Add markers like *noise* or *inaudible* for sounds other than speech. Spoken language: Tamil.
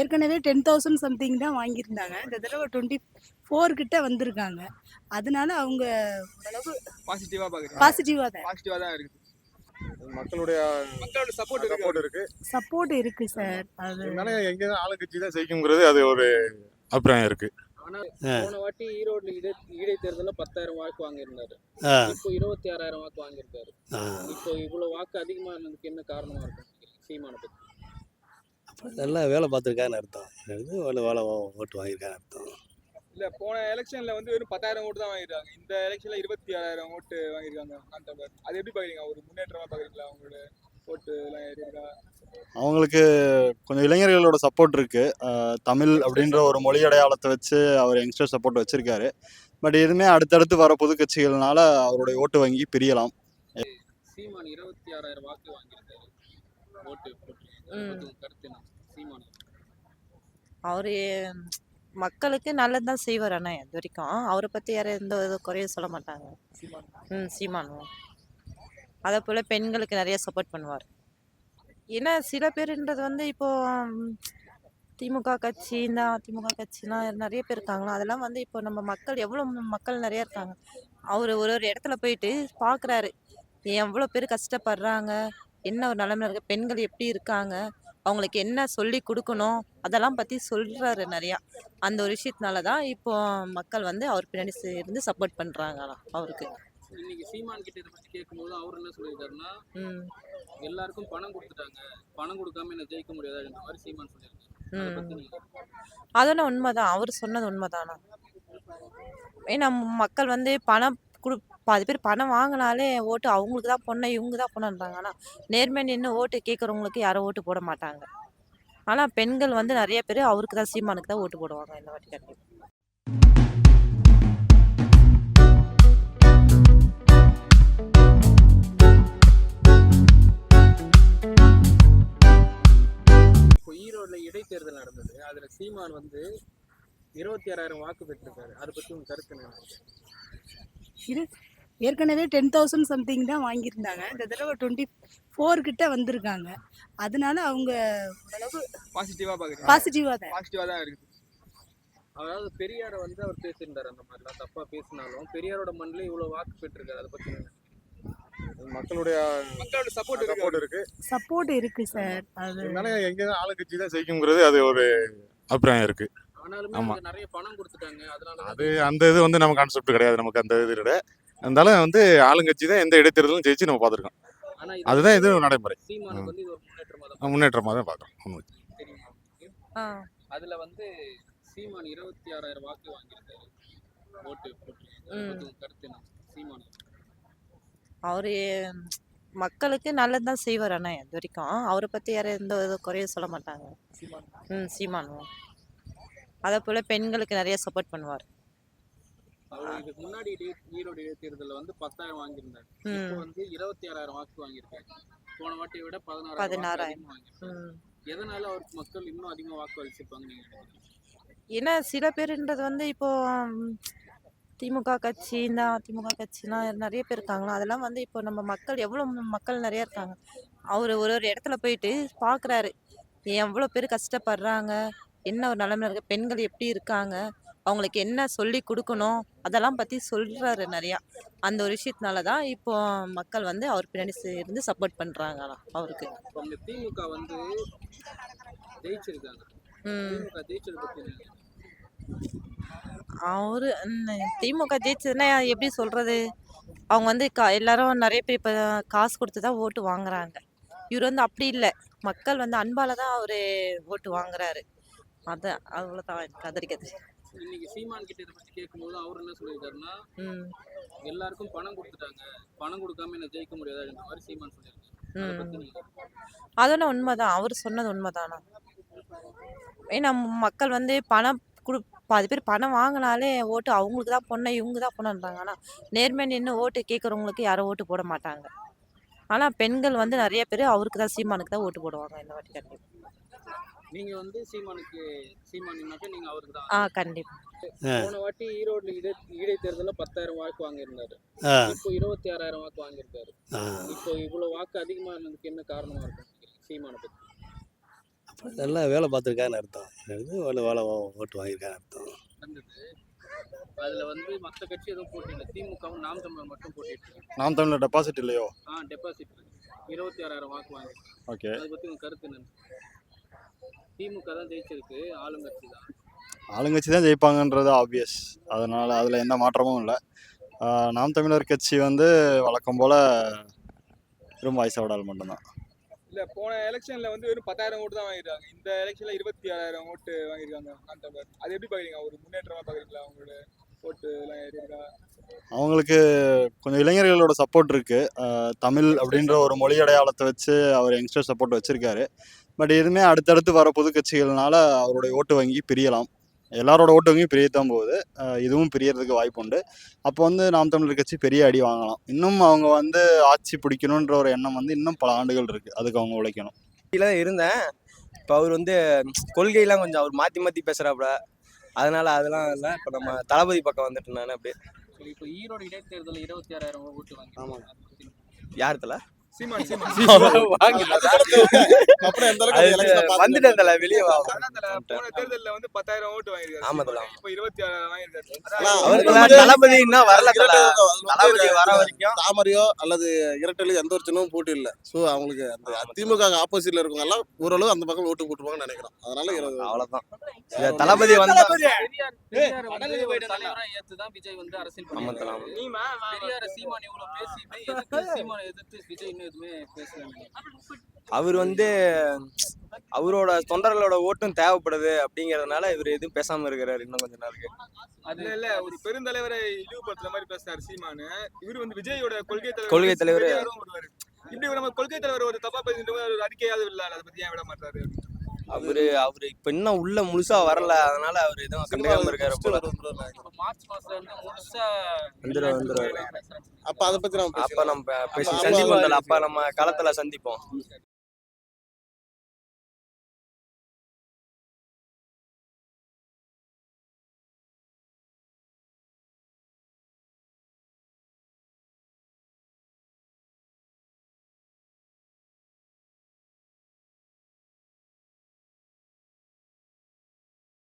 ஏற்கனவே டென் தௌசண்ட் சம்திங் தான் வாங்கியிருந்தாங்க. இந்த தடவை டுவெண்ட்டி ஃபோர் கிட்ட வந்திருக்காங்க. அதனால அவங்க ஓரளவு பாசிட்டிவா பாக்குறீங்க. பாசிட்டிவாக தான். பாசிட்டிவா தான் இருக்குது மக்களுடைய மக்களோட சப்போர்ட் இருக்கு. சப்போர்ட் இருக்கு. சப்போர்ட் இருக்கு சார் அது அதனால எங்க ஆளுங்கட்சி தான் ஜெயிக்குங்கிறது அது ஒரு அபிப்பிராயம் இருக்கு. போன வாட்டி ஈரோடுல இடை இடைத்தேர்தலில் பத்தாயிரம் வாக்கு வாங்கியிருந்தாரு. இப்போ இருபத்தி ஆறாயிரம் வாக்கு வாங்கியிருக்காரு. இப்போ இவ்வளவு வாக்கு அதிகமா இருந்ததுக்கு என்ன காரணமா இருக்கும்? சீமான பத்தி. நல்லா வேலை பார்த்துருக்கான்னு அர்த்தம். இது வேலை வேலை ஓட்டு வாங்கியிருக்கான்னு அர்த்தம். இல்ல போன எலெக்ஷன்ல வந்து வெறும் பத்தாயிரம் ஓட்டு தான் வாங்கிருக்காங்க இந்த எலெக்ஷன்ல இருபத்தி ஆறாயிரம் ஓட்டு வாங்கிருக்காங்க கான்டெம்பர் அது எப்படி பாக்குறீங்க ஒரு முன்னேற்றமா பாக்குறீங்களா அவங்களோட ஓட்டு எல்லாம் ஏறி இருக்கா? அவங்களுக்கு கொஞ்சம் இளைஞர்களோட சப்போர்ட் இருக்கு. அஹ் தமிழ் அப்படின்ற ஒரு மொழி அடையாளத்தை வச்சு அவர் யங்ஸ்டர் சப்போர்ட் வச்சிருக்காரு. பட் இதுமே அடுத்தடுத்து வர பொது கட்சிகள்னால அவருடைய ஓட்டு வங்கி பிரியலாம். சீமான் இருபத்தி ஆறாயிரம் வாக்கு வாங்கியிருக்காரு. ஓட்டு உங்க கருத்து அவர் மக்களுக்கு நல்லது தான் செய்வார். ஆனால் இது வரைக்கும் அவரை பற்றி யாரும் எந்த இது குறையும் சொல்ல மாட்டாங்க. ம் சீமானும் அதே போல் பெண்களுக்கு நிறைய சப்போர்ட் பண்ணுவார். ஏன்னா சில பேருன்றது வந்து இப்போ ம், திமுக கட்சி இந்த அதிமுக கட்சிலாம் நிறைய பேர் இருக்காங்களா? அதெல்லாம் வந்து இப்போ நம்ம மக்கள் எவ்வளோ மக்கள் நிறைய இருக்காங்க. அவர் ஒரு ஒரு இடத்துல போயிட்டு பார்க்குறாரு எவ்வளோ பேர் கஷ்டப்படுறாங்க? என்ன ஒரு நிலமையில இருக்கு? பெண்கள் எப்படி இருக்காங்க? அவங்களுக்கு என்ன சொல்லி கொடுக்கணும் அதெல்லாம் பற்றி சொல்கிறாரு நிறையா. அந்த ஒரு விஷயத்தினால தான் இப்போ மக்கள் வந்து அவர் பின்னாடி இருந்து சப்போர்ட் பண்ணுறாங்களாம் அவருக்கு. இன்னைக்கு சீமான் கிட்ட இதை பத்தி கேட்கும்போது அவர் என்ன சொல்லியிருக்காருன்னா எல்லாருக்கும் பணம் கொடுத்துட்டாங்க. பணம் கொடுக்காம என்ன ஜெயிக்க முடியாதுன்ற மாதிரி சீமான் சொல்லியிருக்காரு. அதெல்லாம் உண்மைதான். அவர் சொன்னது உண்மைதானா ஏன்னா மக்கள் வந்து பணம் கொடு பாதி பேர் பணம் வாங்கினாலே ஓட்டு அவங்களுக்கு தான் பொண்ணை இவங்க தான் பொண்ணுன்றாங்க. ஆனால் நேர்மையாக நின்று ஓட்டு கேட்குறவங்களுக்கு யாரும் ஓட்டு போட மாட்டாங்க. ஆனால் பெண்கள் வந்து நிறைய பேர் அவருக்கு தான் சீமானுக்கு தான் ஓட்டு போடுவாங்க இந்த வாட்டி கண்டிப்பாக ஈரோடுல இடைத்தேர்தல் நடந்தது. அதுல சீமான் வந்து இருபத்தி ஆறாயிரம் வாக்கு பெற்றிருக்காரு. அதை பத்தி உங்க கருத்து என்ன? ஏற்கனவே டென் தௌசண்ட் சம்திங் தான் வாங்கியிருந்தாங்க. இந்த தடவை டுவெண்ட்டி ஃபோர் கிட்ட வந்திருக்காங்க. அதனால அவங்க ஓரளவு பாசிட்டிவா பாக்குறீங்க. பாசிட்டிவாக தான். பாசிட்டிவா தான் இருக்குது அதாவது பெரியாரை வந்து அவர் பேசியிருந்தாரு அந்த மாதிரிலாம் தப்பா பேசினாலும் பெரியாரோட மண்ணில் இவ்வளவு வாக்கு பெற்றிருக்காரு. அதை பத்தி என்ன மக்களுடைய மக்களோட சப்போர்ட் இருக்கு. சப்போர்ட் இருக்கு. சப்போர்ட் இருக்கு சார் அது அதனால எங்க ஆளுங்கட்சி தான் ஜெயிக்குங்கிறது அது ஒரு அபிப்பிராயம் இருக்கு. ஆனாலுமே நிறைய பணம் கொடுத்துட்டாங்க. அதனால அது அந்த இது வந்து நம்ம கான்செப்ட் கிடையாது. நமக்கு அந்த இது கிடையாது. இருந்தாலும் வந்து ஆளுங்கட்சி தான் எந்த இடைத்தேர்தலும் ஜெயிச்சு நம்ம பார்த்துருக்கோம். அதுதான் இது நடைமுறை. ஒரு முன்னேற்றமாக தான் பார்க்குறோம் அதுல வந்து சீமான் இருபத்தி ஆறாயிரம் வாக்கு வாங்கியிருக்காரு. ஓட்டு கருத்து சீமான் அவர் மக்களுக்கு நல்லது தான் செய்வார் ஆனால் இது வரைக்கும். அவரை பற்றி யாரும் எந்த இது குறையும் சொல்ல மாட்டாங்க. ம் சீமானும் அதே போல் பெண்களுக்கு நிறைய சப்போர்ட் பண்ணுவார். அவர் இதுக்கு முன்னாடி ஈரோடு இடைத்தேர்தலில் வந்து பத்தாயிரம் வாங்கியிருந்தாரு. இப்போ வந்து இருபத்தி ஆறாயிரம் வாக்கு வாங்கியிருக்காரு. போன வாட்டியை விட பதினாறாயிரம் எதனால அவருக்கு மக்கள் இன்னும் அதிகமா வாக்கு அளிச்சிருப்பாங்க நீங்க ஏன்னா சில பேருன்றது வந்து இப்போ திமுக கட்சி இந்த அதிமுக கட்சிலாம் நிறைய பேர் இருக்காங்களா? அதெல்லாம் வந்து இப்போ நம்ம மக்கள் எவ்வளோ மக்கள் நிறைய இருக்காங்க. அவர் ஒரு ஒரு இடத்துல போயிட்டு பார்க்குறாரு எவ்வளோ பேர் கஷ்டப்படுறாங்க? என்ன ஒரு நிலமையில இருக்கு? பெண்கள் எப்படி இருக்காங்க? அவங்களுக்கு என்ன சொல்லி கொடுக்கணும் அதெல்லாம் பற்றி சொல்கிறாரு நிறையா. அந்த ஒரு விஷயத்தினால தான் இப்போ மக்கள் வந்து அவர் பின்னாடி இருந்து சப்போர்ட் பண்ணுறாங்களாம் அவருக்கு. திமுக வந்து அவரு திமுக ஜெயிச்சதுன்னா எப்படி சொல்றது? அவங்க வந்து கா எல்லாரும் நிறைய பேர் இப்போ காசு கொடுத்து தான் ஓட்டு வாங்குறாங்க. இவர் வந்து அப்படி இல்லை. மக்கள் வந்து அன்பால தான் அவரு ஓட்டு வாங்குறாரு. அதான் அவ்வளோதான் கதறிக்கிறது இன்னைக்கு சீமான் கிட்ட இதை பத்தி கேட்கும்போது அவர் என்ன சொல்லியிருக்காருன்னா எல்லாருக்கும் பணம் கொடுத்துட்டாங்க. பணம் கொடுக்காம என்ன ஜெயிக்க முடியாதுன்ற மாதிரி சீமான் சொல்லியிருக்காரு. அதெல்லாம் உண்மைதான்? அவர் சொன்னது உண்மைதானா? ஏன்னா மக்கள் வந்து பணம் கொடு பாதி பேர் பணம் வாங்கினாலே ஓட்டு அவங்களுக்கு தான் பொண்ணை இவங்க தான் பொண்ணுன்றாங்க. ஆனால் நேர்மையாக நின்று ஓட்டு கேட்குறவங்களுக்கு யாரும் ஓட்டு போட மாட்டாங்க. ஆனால் பெண்கள் வந்து நிறைய பேர் அவருக்கு தான் சீமானுக்கு தான் ஓட்டு போடுவாங்க இந்த வாட்டி கண்டிப்பாக நீங்க வந்து சீமானுக்கு சீமானினாக்க நீங்க அவருக்கு தான் ஆ கண்டிப்பாக போன வாட்டி ஈரோடுல இடை இடைத்தேர்தலில் பத்தாயிரம் வாக்கு வாங்கியிருந்தாரு. இப்போ இருபத்தி ஆறாயிரம் வாக்கு வாங்கியிருக்காரு. இப்போ இவ்வளவு வாக்கு அதிகமா இருந்ததுக்கு என்ன காரணமா இருக்கும்? சீமானை அப்போ நல்லா வேலை பார்த்துருக்காருன்னு அர்த்தம். வேலை வேலை ஓட்டு வாங்கியிருக்காருன்னு அர்த்தம். நடந்தது அதுல வந்து மத்த கட்சி எதுவும் போட்டியில்லை. திமுகவும் நாம் தமிழர் மட்டும் போட்டிட்டு நாம் தமிழர் டெபாசிட் இல்லையோ? ஆ டெபாசிட் இருபத்தி ஆறாயிரம் வாக்கு வாங்கி ஓகே. அதை பத்தி உங்க கருத்து என்ன திமுக தான் ஜெயிச்சிருக்கு ஆளுங்கட்சி தான். ஆளுங்கட்சி தான் ஜெயிப்பாங்கன்றது ஆப்வியஸ் அதனால் அதில் எந்த மாற்றமும் இல்லை. நாம் தமிழர் கட்சி வந்து வழக்கம் போல் வெறும் வாய்ஸ் விடால் மட்டும்தான். இல்ல போன எலெக்ஷன்ல வந்து வெறும் பத்தாயிரம் ஓட்டு தான் வாங்கிருக்காங்க இந்த எலெக்ஷன்ல இருபத்தி ஆறாயிரம் ஓட்டு வாங்கியிருக்காங்க தமிழர் அது எப்படி பாக்குறீங்க? ஒரு முன்னேற்றமா பாக்குறீங்களா? அவங்களோட ஓட்டு எல்லாம் இருக்கா? அவங்களுக்கு கொஞ்சம் இளைஞர்களோட சப்போர்ட் இருக்குது தமிழ் அப்படின்ற ஒரு மொழி அடையாளத்தை வச்சு அவர் யங்ஸ்டர் சப்போர்ட் வச்சுருக்காரு. பட் இதுவுமே அடுத்தடுத்து வர பொது கட்சிகள்னால அவருடைய ஓட்டு வங்கி பிரியலாம். எல்லாரோட ஓட்டு வங்கியும் பிரியத்தான் போகுது. இதுவும் பிரியறதுக்கு வாய்ப்பு உண்டு அப்போ வந்து நாம் தமிழர் கட்சி பெரிய அடி வாங்கலாம். இன்னும் அவங்க வந்து ஆட்சி பிடிக்கணுன்ற ஒரு எண்ணம் வந்து இன்னும் பல ஆண்டுகள் இருக்குது அதுக்கு அவங்க உழைக்கணும். தான் இருந்தேன். இப்போ அவர் வந்து கொள்கையெல்லாம் கொஞ்சம் அவர் மாற்றி மாற்றி பேசுகிறாப்புல அதனால அதெல்லாம் இல்லை. இப்போ நம்ம தளபதி பக்கம் வந்துட்டு நான் அப்படியே. இப்போ ஈரோடு இடைத்தேர்தல் இருபத்தி ஆறாயிரம் ஓட்டு வாங்கி ஆமாங்க. யார் தல? தாமரையோ அல்லது இரட்டலையோ எந்த ஒரு சின்னமும் போட்டி இல்லை. ஸோ அவங்களுக்கு அந்த திமுக ஆப்போசிட்ல இருக்கவங்க எல்லாம் ஓரளவு அந்த பக்கம் ஓட்டு போட்டுருவாங்கன்னு நினைக்கிறோம். அதனால அவ்வளவுதான். தளபதி வந்தா விஜய் வந்து அரசியல் *laughs* அவர் வந்து அவரோட தொண்டர்களோட ஓட்டும் தேவைப்படுது அப்படிங்கறதுனால இவர் எதுவும் பேசாம இருக்கிறாரு இன்னும் கொஞ்ச நாளுக்கு. அது இல்ல ஒரு பெருந்தலைவரை இழிவுபடுத்துற மாதிரி பேசினாரு சீமானு. இவர் வந்து விஜயோட கொள்கை தலைவர். கொள்கை தலைவர். இப்படி நம்ம கொள்கை தலைவர் ஒரு தப்பா பேசிட்டு ஒரு அறிக்கையாவது இல்ல அதை பத்தி ஏன் விட மாட்டாரு? அவரு அவரு இப்ப இன்னும் உள்ள முழுசா வரல. அதனால அவர் எதுவும் கண்டுக்காம இருக்காரு போல. வந்துருவாரு. பேசுறாங்க. அப்ப அதை பத்தி நம்ம அப்ப நம்ம பேசி சந்திப்போம் அப்ப நம்ம களத்துல சந்திப்போம்.